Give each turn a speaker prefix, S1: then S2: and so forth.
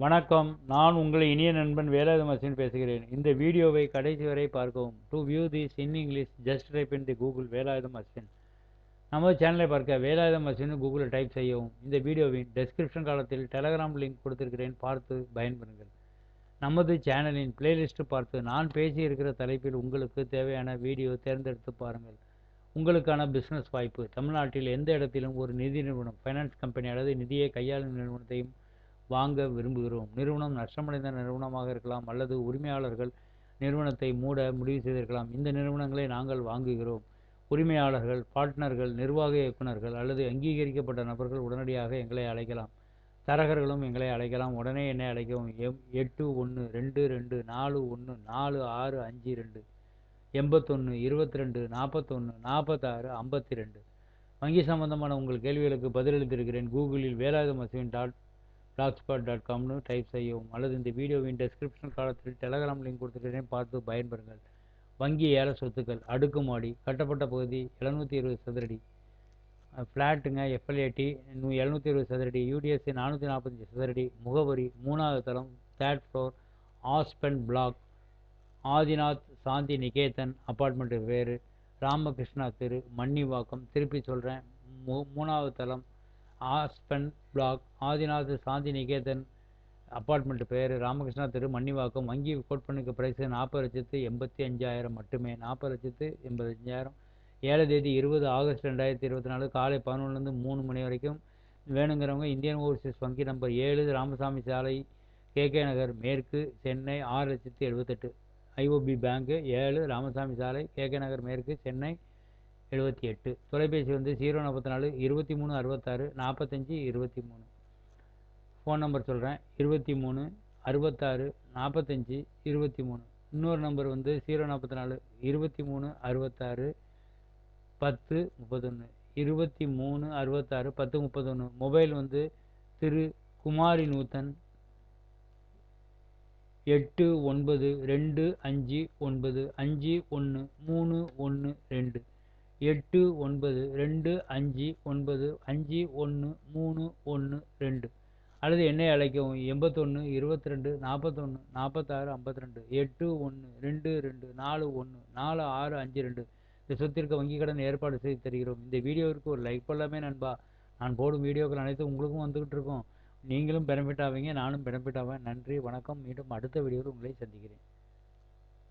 S1: வணக்கம். நான் உங்கள் இனிய நண்பன் வேலாயுதம் பேசுகிறேன். இந்த வீடியோவை கடைசி வரை பார்க்கவும். To view this in English just type in the Google Velayudham Ashwin நமது சேனலை பார்க்க வேலாயுதம் அஸ்வின் கூகுளில் டைப் செய்யவும். இந்த வீடியோவின் டெஸ்கிரிப்ஷன் காலத்தில் டெலகிராம் லிங்க் கொடுத்திருக்கிறேன். பார்த்து பயன்பெறுங்கள். நமது சேனலின் பிளேலிஸ்ட்டு பார்த்து நான் பேசியிருக்கிற தலைப்பில் உங்களுக்கு தேவையான வீடியோ தேர்ந்தெடுத்து பாருங்கள். உங்களுக்கான பிஸ்னஸ் வாய்ப்பு. தமிழ்நாட்டில் எந்த இடத்திலும் ஒரு நிதி நிறுவனம் ஃபைனான்ஸ் கம்பெனி அல்லது நிதியை கையாளும் நிறுவனத்தையும் வாங்க விரும்புகிறோம். நிறுவனம் நஷ்டமடைந்த நிறுவனமாக இருக்கலாம் அல்லது உரிமையாளர்கள் நிறுவனத்தை மூட முடிவு செய்திருக்கலாம். இந்த நிறுவனங்களை நாங்கள் வாங்குகிறோம். உரிமையாளர்கள் பார்ட்னர்கள் நிர்வாக இயக்குநர்கள் அல்லது அங்கீகரிக்கப்பட்ட நபர்கள் உடனடியாக எங்களை அழைக்கலாம். தரகர்களும் எங்களை அழைக்கலாம். உடனே என்னை அழைக்கவும். எம் எட்டு ஒன்று ரெண்டு ரெண்டு நாலு ஒன்று நாலு ஆறு அஞ்சு ரெண்டு. எண்பத்தொன்று இருபத்தி ரெண்டு நாற்பத்தொன்று நாற்பத்தாறு ஐம்பத்தி ரெண்டு. வங்கி சம்பந்தமான உங்கள் கேள்விகளுக்கு பதிலளித்திருக்கிறேன். கூகுளில் Velayudham Ashwin dot blogspot dot காம்னு type செய்யவும் அல்லது இந்த வீடியோவின் டெஸ்கிரிப்ஷன் காலத்தில் டெலகிராம் லிங்க் கொடுத்துருக்கிறேன் பார்த்து பயன்பெறுங்கள். வங்கி ஏல சொத்துக்கள் அடுக்குமாடி கட்டப்பட்ட பகுதி எழுநூற்றி இருபது சதுரடி. ஃப்ளாட்டுங்க எஃப்எல்ஏடி எழுநூற்றி இருபது சதுரடி. யூடிஎஸ்சி நானூற்றி நாற்பத்தஞ்சு சதுரடி. முகவரி மூணாவது தளம் third floor Aspen block Adinath Shanti Niketan apartment பேர் ராமகிருஷ்ணா தெரு மன்னிவாக்கம் திருப்பி சொல்கிறேன் மூ மூணாவது தளம் Aspen block Adinath Shanti Niketan apartment பேர் ராமகிருஷ்ணா தெரு மன்னிவாக்கம் வங்கி கோட்பண்ணுக்கு பண்ணிக்க நாற்பது லட்சத்து எண்பத்தி அஞ்சாயிரம் மட்டுமே. நாற்பது லட்சத்து எண்பத்தஞ்சாயிரம் ஏழு தேதி இருபது ஆகஸ்ட் ரெண்டாயிரத்தி இருபத்தி நாலு காலை பதினொன்றுலேருந்து மூணு மணி வரைக்கும் வேணுங்கிறவங்க இந்தியன் ஓவர்சீஸ் வங்கி நம்பர் ஏழு ராமசாமி சாலை கேகே நகர் மேற்கு சென்னை ஆறு லட்சத்து எழுபத்தெட்டு. ஐஓபி பேங்க்கு ஏழு ராமசாமி சாலை கேகே நகர் மேற்கு சென்னை எழுபத்தி எட்டு. தொலைபேசி வந்து ஜீரோ நாற்பத்தி நாலு இருபத்தி மூணு அறுபத்தாறு நாற்பத்தஞ்சி இருபத்தி மூணு. ஃபோன் நம்பர் சொல்கிறேன் இருபத்தி மூணு அறுபத்தாறு நாற்பத்தஞ்சி இருபத்தி மூணு. இன்னொரு நம்பர் வந்து ஜீரோ நாற்பத்தி நாலு இருபத்தி மூணு அறுபத்தாறு பத்து முப்பத்தொன்று இருபத்தி மூணு அறுபத்தாறு பத்து முப்பத்தொன்று மொபைல் வந்து திரு குமாரி நூத்தன். எட்டு ஒன்பது ரெண்டு அஞ்சு ஒன்பது அஞ்சு ஒன்று மூணு ஒன்று ரெண்டு. எட்டு ஒன்பது ரெண்டு அஞ்சு ஒன்பது அஞ்சு ஒன்று மூணு ஒன்று ரெண்டு. அல்லது என்னை அழைக்கவும். எண்பத்தொன்று இருபத்தி ரெண்டு நாற்பத்தொன்று நாற்பத்தாறு ஐம்பத்தி ரெண்டு எட்டு ஒன்று ரெண்டு ரெண்டு நாலு ஒன்று நாலு ஆறு அஞ்சு ரெண்டு. இந்த சொத்திற்கு வங்கிக் கடன் ஏற்பாடு செய்து தருகிறோம். இந்த வீடியோவிற்கு ஒரு லைக் பண்ணலாமே நண்பா. நான் போடும் வீடியோக்கள் அனைத்தும் உங்களுக்கும் வந்துக்கிட்டு இருக்கோம். நீங்களும் பெனிஃபிட் ஆவீங்க நானும் பெனிஃபிட் ஆவேன். நன்றி வணக்கம். மீண்டும் அடுத்த வீடியோவில் உங்களை சந்திக்கிறேன்.